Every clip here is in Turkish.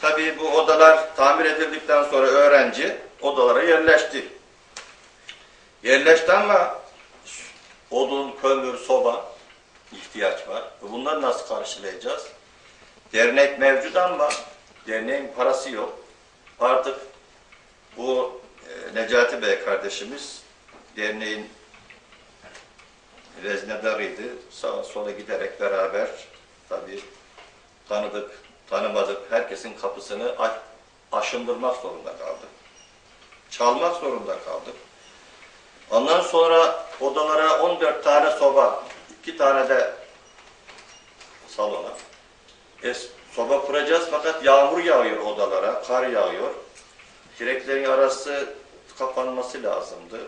Tabii bu odalar tamir edildikten sonra öğrenci odalara yerleşti. Yerleşti ama odun, kömür, soba ihtiyaç var. Bunları nasıl karşılayacağız? Dernek mevcut ama derneğin parası yok. Artık bu e, Necati Bey kardeşimiz derneğin veznedarıydı. Sağa sola giderek beraber tabii tanıdık, tanımadık herkesin kapısını aşındırmak zorunda kaldık. Çalmak zorunda kaldık. Ondan sonra odalara 14 tane soba, 2 tane de salona. E, soba kuracağız fakat yağmur yağıyor odalara, kar yağıyor. Direklerin arası kapanması lazımdı.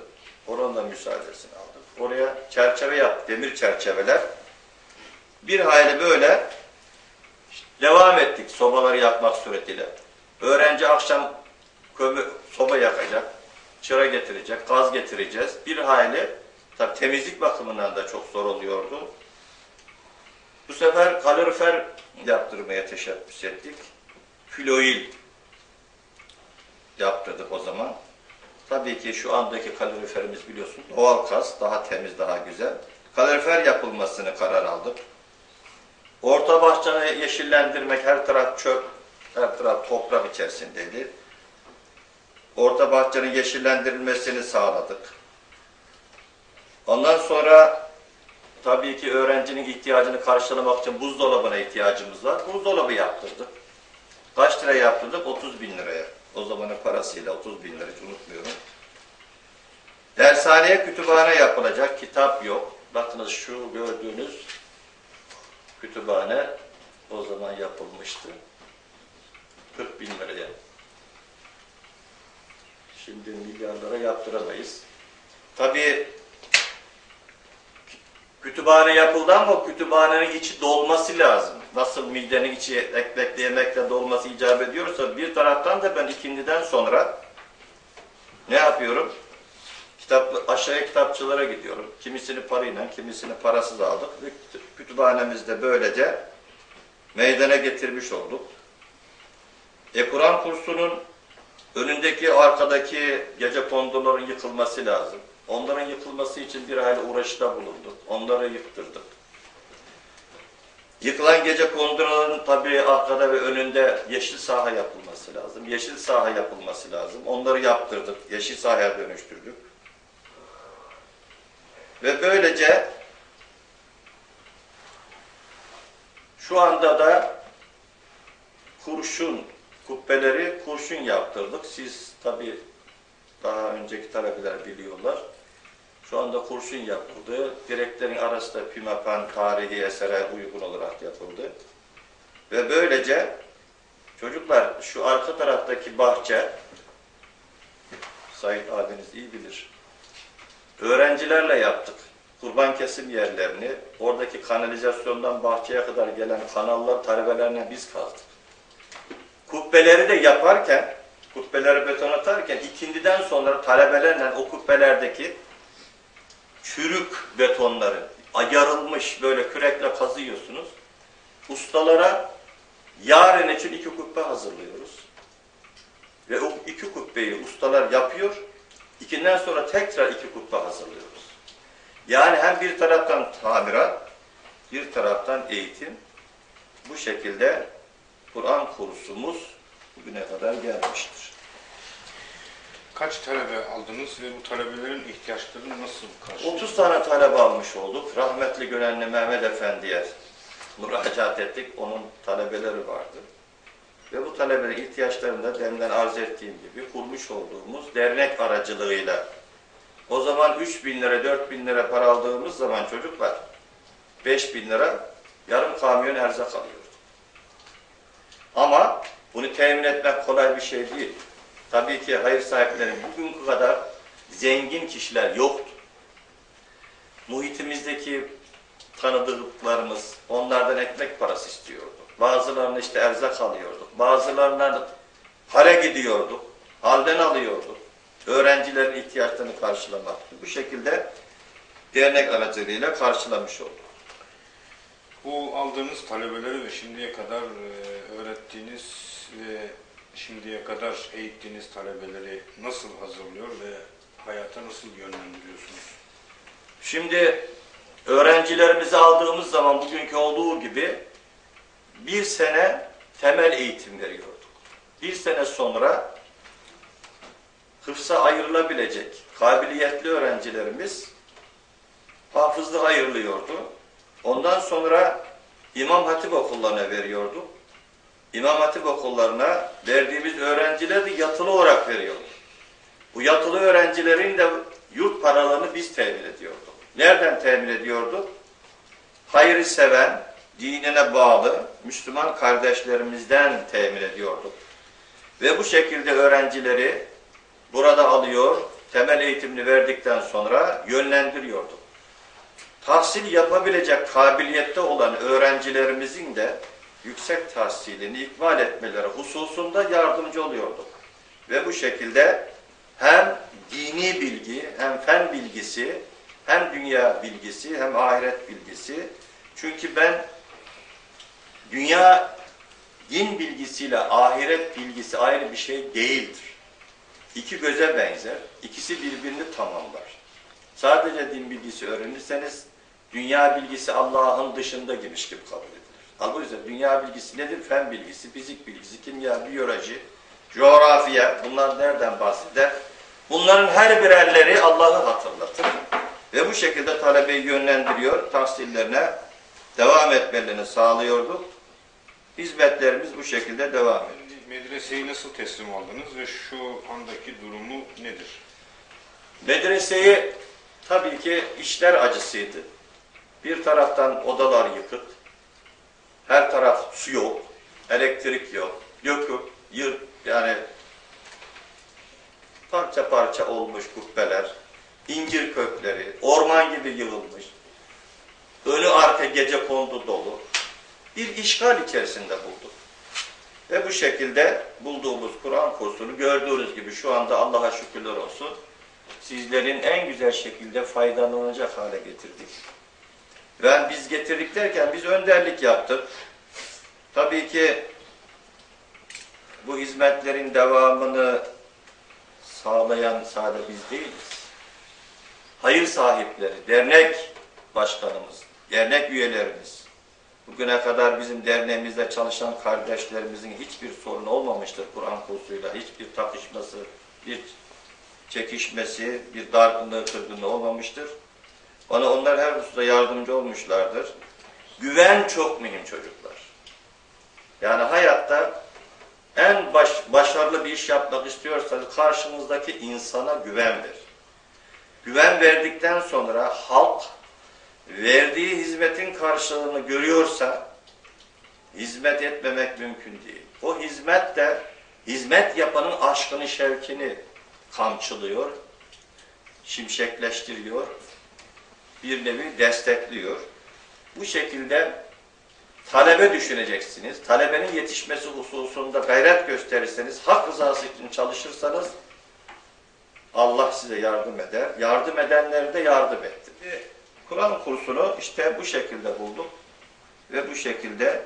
Oranın da müsaadesini aldık. Oraya çerçeve yaptık, demir çerçeveler. Bir hayli böyle devam ettik sobaları yakmak suretiyle. Öğrenci akşam kömür, soba yakacak, çıra getirecek, gaz getireceğiz. Bir hayli, tabi temizlik bakımından da çok zor oluyordu. Bu sefer kalorifer yaptırmaya teşebbüs ettik. Filoil yaptırdık o zaman. Tabii ki şu andaki kaloriferimiz biliyorsun doğal gaz, daha temiz, daha güzel. Kalorifer yapılmasını karar aldık. Orta bahçeni yeşillendirmek, her taraf çöp, her taraf toprak içerisindeydi. Orta bahçenin yeşillendirilmesini sağladık. Ondan sonra tabii ki öğrencinin ihtiyacını karşılamak için buzdolabına ihtiyacımız var. Buzdolabı yaptırdık. Kaç lira yaptırdık? 30 bin liraya. O zamanın parasıyla 30 bin lira hiç unutmuyorum. Dershaneye kütüphane yapılacak. Kitap yok. Bakınız şu gördüğünüz kütüphane o zaman yapılmıştı. 40 bin liraya. Şimdi milyarlara yaptıramayız. Tabii kütüphane yapıldı ama kütüphanenin içi dolması lazım. Nasıl midenin içi ekmekle yemekle dolması icap ediyorsa bir taraftan da ben ikindiden sonra ne yapıyorum? Kitap, aşağıya kitapçılara gidiyorum. Kimisini parayla, kimisini parasız aldık. Kütüphanemizde böylece meydana getirmiş olduk. E Kur'an kursunun önündeki, arkadaki gece konduların yıkılması lazım. Onların yıkılması için bir hayli uğraşta bulunduk. Onları yıktırdık. Yıkılan gece konduların tabii arkada ve önünde yeşil saha yapılması lazım. Yeşil saha yapılması lazım. Onları yaptırdık. Yeşil sahaya dönüştürdük. Ve böylece şu anda da kurşun kubbeleri kurşun yaptırdık. Siz tabii daha önceki talebeler biliyorlar. Şu anda kurşun yapıldı. Direklerin arasında pimapen tarihi esere uygun olarak yapıldı. Ve böylece çocuklar şu arka taraftaki bahçe Sayın abiniz iyi bilir. Öğrencilerle yaptık. Kurban kesim yerlerini, oradaki kanalizasyondan bahçeye kadar gelen kanallar talebelerine biz kazdık. Kubbeleri de yaparken, kubbeleri beton atarken ikindiden sonra talebelerle o kubbelerdeki çürük betonları yarılmış böyle kürekle kazıyorsunuz. Ustalara yarın için iki kubbe hazırlıyoruz. Ve o iki kubbeyi ustalar yapıyor. İkinden sonra tekrar iki kubbe hazırlıyoruz. Yani hem bir taraftan tamirat, bir taraftan eğitim. Bu şekilde Kur'an kursumuz bugüne kadar gelmiştir. Kaç talebe aldınız ve bu talebelerin ihtiyaçlarını nasıl karşıladınız? 30 tane talep almış olduk. Rahmetli Gönenli Mehmet Efendi'ye müracaat ettik. Onun talebeleri vardı. Ve bu talebelerin ihtiyaçlarını da demden arz ettiğim gibi kurmuş olduğumuz dernek aracılığıyla o zaman 3 bin lira, 4 bin lira para aldığımız zaman çocuklar 5 bin lira yarım kamyon erzak alıyordu. Ama bunu temin etmek kolay bir şey değil. Tabii ki hayır sahipleri bugünkü kadar zengin kişiler yoktu. Muhitimizdeki tanıdıklarımız onlardan ekmek parası istiyordu. Bazılarını işte erzak alıyorduk. Bazılarından hale gidiyorduk. Halden alıyorduk. Öğrencilerin ihtiyaçlarını karşılamak. Bu şekilde dernek aracılığıyla karşılamış olduk. Bu aldığınız talebeleri ve şimdiye kadar e, öğrettiğiniz ve şimdiye kadar eğittiğiniz talebeleri nasıl hazırlıyor ve hayata nasıl yönlendiriyorsunuz? Şimdi öğrencilerimizi aldığımız zaman bugünkü olduğu gibi bir sene temel eğitim veriyorduk. Bir sene sonra hıfza ayrılabilecek kabiliyetli öğrencilerimiz hafızlığa ayrılıyordu. Ondan sonra İmam Hatip okullarına veriyorduk. İmam Hatip okullarına verdiğimiz öğrenciler de yatılı olarak veriyorduk. Bu yatılı öğrencilerin de yurt paralarını biz temin ediyorduk. Nereden temin ediyorduk? Hayrı seven, dinine bağlı Müslüman kardeşlerimizden temin ediyorduk. Ve bu şekilde öğrencileri burada alıyor, temel eğitimini verdikten sonra yönlendiriyorduk. Tahsil yapabilecek kabiliyette olan öğrencilerimizin de yüksek tahsilini ikmal etmeleri hususunda yardımcı oluyorduk. Ve bu şekilde hem dini bilgi, hem fen bilgisi, hem dünya bilgisi, hem ahiret bilgisi. Çünkü ben dünya din bilgisiyle ahiret bilgisi ayrı bir şey değildir. İki göze benzer, ikisi birbirini tamamlar. Sadece din bilgisi öğrenirseniz dünya bilgisi Allah'ın dışında girmiş gibi kabul edilir. Halbuki dünya bilgisi nedir? Fen bilgisi, fizik bilgisi, kimya, biyoloji, coğrafya bunlar nereden bahseder? Bunların her birerleri Allah'ı hatırlatır. Ve bu şekilde talebeyi yönlendiriyor, tahsillerine devam etmelerini sağlıyorduk. Hizmetlerimiz bu şekilde devam ediyor. Medreseyi nasıl teslim aldınız ve şu andaki durumu nedir? Medreseyi tabii ki işler acısıydı. Bir taraftan odalar yıkık, her taraf su yok, elektrik yok, yökük, yır, yani parça parça olmuş kubbeler, incir kökleri, orman gibi yığılmış, önü arka gece kondu dolu. Bir işgal içerisinde bulduk. Ve bu şekilde bulduğumuz Kur'an kursunu gördüğünüz gibi şu anda Allah'a şükürler olsun sizlerin en güzel şekilde faydalanacak hale getirdik. Ben biz getirdik derken biz önderlik yaptık. Tabii ki bu hizmetlerin devamını sağlayan sadece biz değiliz. Hayır sahipleri, dernek başkanımız, dernek üyelerimiz, bugüne kadar bizim derneğimizde çalışan kardeşlerimizin hiçbir sorunu olmamıştır Kur'an kursuyla. Hiçbir takışması, bir çekişmesi, bir dargınlığı, kırgınlığı olmamıştır. Bana onlar her hususta yardımcı olmuşlardır. Güven çok mühim çocuklar. Yani hayatta en baş, başarılı bir iş yapmak istiyorsanız karşınızdaki insana güven ver. Güven verdikten sonra halk verdiği hizmetin karşılığını görüyorsa hizmet etmemek mümkün değil. O hizmet de hizmet yapanın aşkını, şevkini kamçılıyor, şimşekleştiriyor, bir nevi destekliyor. Bu şekilde talebe düşüneceksiniz. Talebenin yetişmesi hususunda gayret gösterirseniz, hak rızası için çalışırsanız Allah size yardım eder. Yardım edenleri de yardım etti. Kur'an kursunu işte bu şekilde bulduk ve bu şekilde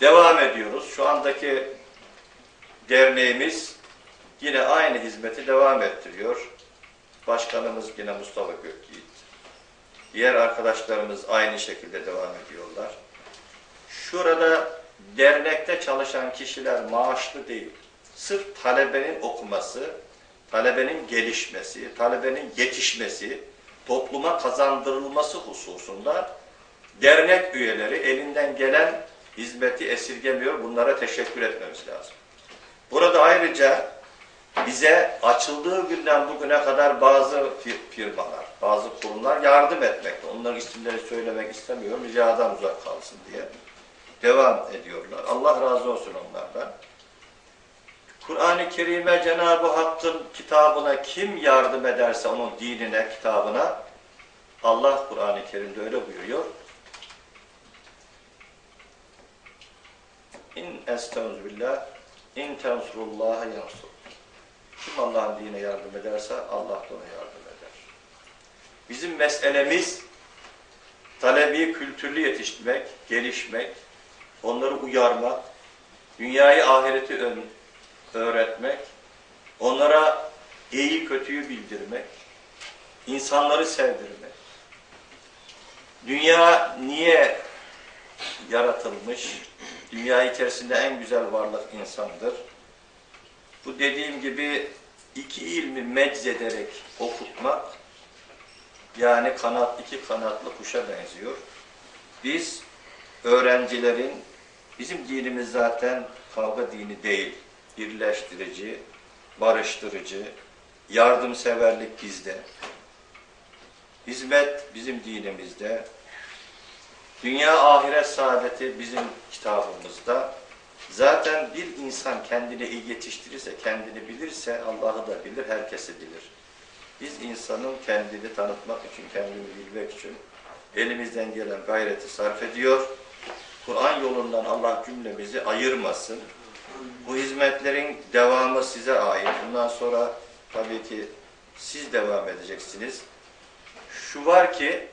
devam ediyoruz. Şu andaki derneğimiz yine aynı hizmeti devam ettiriyor. Başkanımız yine Mustafa Gökyiğit. Diğer arkadaşlarımız aynı şekilde devam ediyorlar. Şurada dernekte çalışan kişiler maaşlı değil. Sırf talebenin okuması, talebenin gelişmesi, talebenin yetişmesi, topluma kazandırılması hususunda dernek üyeleri elinden gelen hizmeti esirgemiyor. Bunlara teşekkür etmemiz lazım. Burada ayrıca bize açıldığı günden bugüne kadar bazı firmalar, bazı kurumlar yardım etmekte. Onların isimleri söylemek istemiyorum, ricadan uzak kalsın diye. Devam ediyorlar. Allah razı olsun onlardan. Kur'an-ı Kerim'e Cenab-ı Hakk'ın kitabına kim yardım ederse onun dinine, kitabına Allah Kur'an-ı Kerim'de öyle buyuruyor. İn estağfirullah in tensurullaha yansur. Kim Allah'ın dinine yardım ederse Allah da ona yardım eder. Bizim meselemiz talebi kültürlü yetiştirmek, gelişmek, onları uyarmak, dünyayı ahireti ön- öğretmek, onlara iyi kötüyü bildirmek, insanları sevdirmek. Dünya niye yaratılmış? Dünya içerisinde en güzel varlık insandır. Bu dediğim gibi iki ilmi meczederek okutmak, yani kanat iki kanatlı kuşa benziyor. Biz öğrencilerin, bizim dinimiz zaten kavga dini değil, birleştirici, barıştırıcı, yardımseverlik bizde. Hizmet bizim dinimizde. Dünya ahiret saadeti bizim kitabımızda. Zaten bir insan kendini iyi yetiştirirse, kendini bilirse Allah'ı da bilir, herkesi bilir. Biz insanın kendini tanıtmak için, kendini bilmek için elimizden gelen gayreti sarf ediyor. Kur'an yolundan Allah cümlemizi ayırmasın. Bu hizmetlerin devamı size ait. Bundan sonra tabii ki siz devam edeceksiniz. Şu var ki